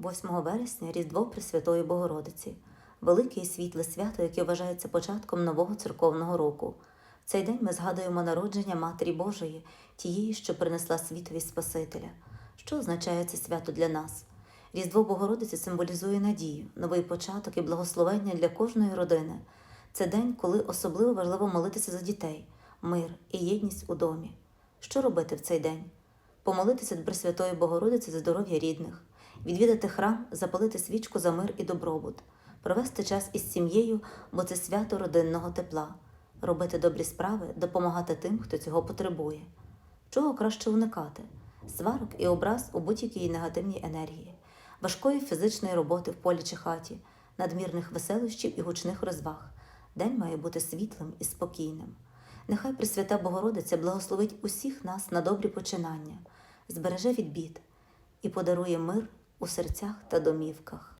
8 вересня Різдво Пресвятої Богородиці, велике і світле свято, яке вважається початком нового церковного року. В цей день ми згадуємо народження Матері Божої, тієї, що принесла світові Спасителя. Що означає це свято для нас? Різдво Богородиці символізує надію, новий початок і благословення для кожної родини. Це день, коли особливо важливо молитися за дітей, мир і єдність у домі. Що робити в цей день? Помолитися до Пресвятої Богородиці за здоров'я рідних, відвідати храм, запалити свічку за мир і добробут, провести час із сім'єю, бо це свято родинного тепла, робити добрі справи, допомагати тим, хто цього потребує. Чого краще уникати? Сварок і образ у будь-якій негативній енергії, важкої фізичної роботи в полі чи хаті, надмірних веселощів і гучних розваг. День має бути світлим і спокійним. Нехай Пресвята Богородиця благословить усіх нас на добрі починання, збереже від бід і подарує мир у серцях та домівках.